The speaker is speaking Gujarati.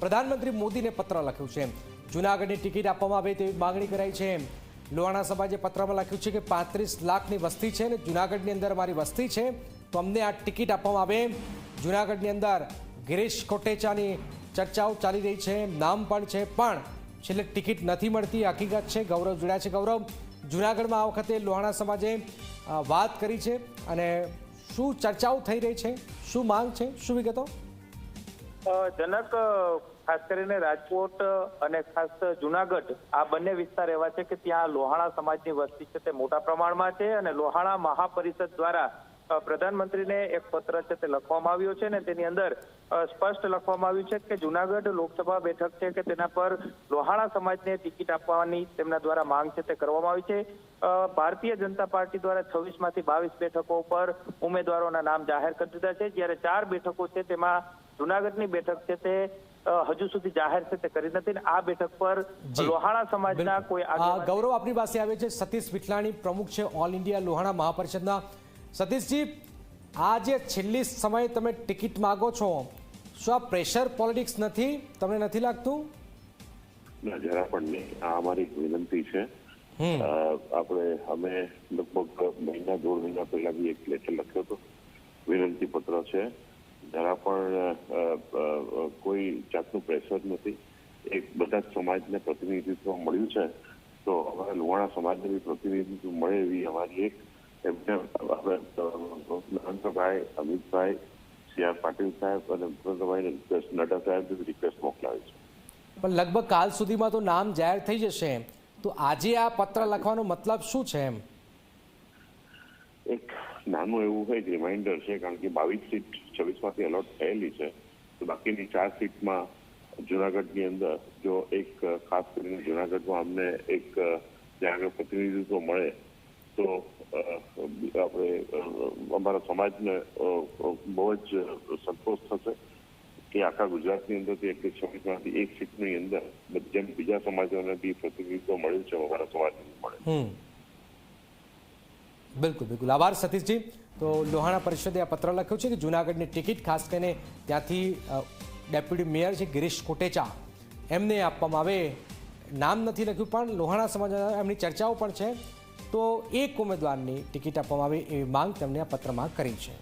પ્રધાનમંત્રી મોદીને પત્ર લખ્યું છે. જુનાગઢની ટિકિટ આપવામાં આવે તેવી માંગણી કરાઈ છે. લોહાણા સમાજે પત્રમાં લખ્યું છે કે પાંત્રીસ લાખની વસ્તી છે અને જુનાગઢની અંદર મારી વસ્તી છે, તો અમને આ ટિકિટ આપવામાં આવે. જુનાગઢની અંદર ગિરીશ કોટેચાની ચર્ચાઓ ચાલી રહી છે, નામ પણ છે, પણ છેલ્લે ટિકિટ નથી મળતી. હકીકત છે, ગૌરવ જોડ્યા છે, ગૌરવ. જુનાગઢમાં આ વખતે લોહાણા સમાજે વાત કરી છે અને શું ચર્ચાઓ થઈ રહી છે? શું માંગ છે? શું વિગતો? જનક ખાસ કરીને રાજકોટ અને ખાસ જુનાગઢ, આ બંને વિસ્તાર એવા છે કે ત્યાં લોહાણા સમાજની વસ્તી છે તે મોટા પ્રમાણમાં છે અને લોહાણા મહાપરિષદ દ્વારા પ્રધાનમંત્રીને એક પત્ર છે તે લખવામાં આવ્યો છે ને તેની અંદર સ્પષ્ટ લખવામાં આવ્યું છે કે જુનાગઢ લોકસભા બેઠક છે કે તેના પર લોહાણા સમાજને ટિકિટ આપવાની તેમના દ્વારા માંગ છે તે કરવામાં આવી છે. ભારતીય જનતા પાર્ટી દ્વારા છવ્વીસમાંથી બાવીસ બેઠકો પર ઉમેદવારોના નામ જાહેર કરી દીધા છે. જ્યારે ચાર બેઠકો છે તેમાં જુનાગઢની બેઠક છે તે હજુ સુધી જાહેર છે તે કરી નથી આ બેઠક પર લોહાણા સમાજના કોઈ ગૌરવ આપણી પાસે આવે છે. સતીશ વિઠલાણી પ્રમુખ છે ઓલ ઇન્ડિયા લોહાણા મહાપરિષદના. સતીશજી આ જે છેલ્લી સમયે તમે ટિકિટ માગો છો. શું આ પ્રેશર પોલિટિક્સ નથી? તમને નથી લાગતું? ના જરા પણ નહીં. આ અમારી વિનંતી છે. આપણે અમે લગભગ મહિના દોઢ મહિના પહેલા બી એક લેટર લખ્યો હતો. વિનંતી પત્ર છે. જરા પણ કોઈ જાતનું પ્રેશર નથી. એક બધા જ સમાજને પ્રતિનિધિત્વ મળ્યું છે. તો અમારા લુહાણા સમાજને બી પ્રતિનિધિત્વ મળે એવી અમારી એક એમને નરેન્દ્રભાઈ અમિતભાઈ સી આર પાટીલ સાહેબ અને ભૂપેન્દ્રભાઈને રિક્વેસ્ટ નડ્ડા સાહેબ રિક્વેસ્ટ મોકલાવી છે. પણ લગભગ કાલ સુધીમાં તો નામ જાહેર થઈ જશે તો આજે આ પત્ર લખવાનો મતલબ શું છે એમ? એક નાનું એવું એક રિમાઇન્ડર છે, કારણ કે બાવીસ સીટ, છવ્વીસમાંથી અલોટ થયેલી છે. તો બાકીની ચાર સીટમાં જુનાગઢની અંદર જો એક ખાસ કરીને જુનાગઢમાં અમને એક આગળ પ્રતિનિધિત્વ મળે, તો આપણે અમારા સમાજને બહુ જ સંતોષ થશે કે આખા ગુજરાતની અંદરથી એકસો છવ્વીસમાંથી એક સીટની અંદર જેમ બીજા સમાજોને બી પ્રતિનિધિત્વ મળ્યું છે, અમારા સમાજને મળે. બિલકુલ બિલકુલ. આભાર સતીશજી. તો લોહાણા પરિષદે આ પત્ર લખ્યું છે કે જુનાગઢની ટિકિટ, ખાસ કરીને ત્યાંથી ડેપ્યુટી મેયર છે ગિરીશ કોટેચા. એમને આપવામાં આવે. નામ નથી લખ્યું, પણ લોહાણા સમાજના એમની ચર્ચાઓ પણ છે. તો એક ઉમેદવારની ટિકિટ આપવામાં આવે એવી માંગ તેમણે આ પત્રમાં કરી છે.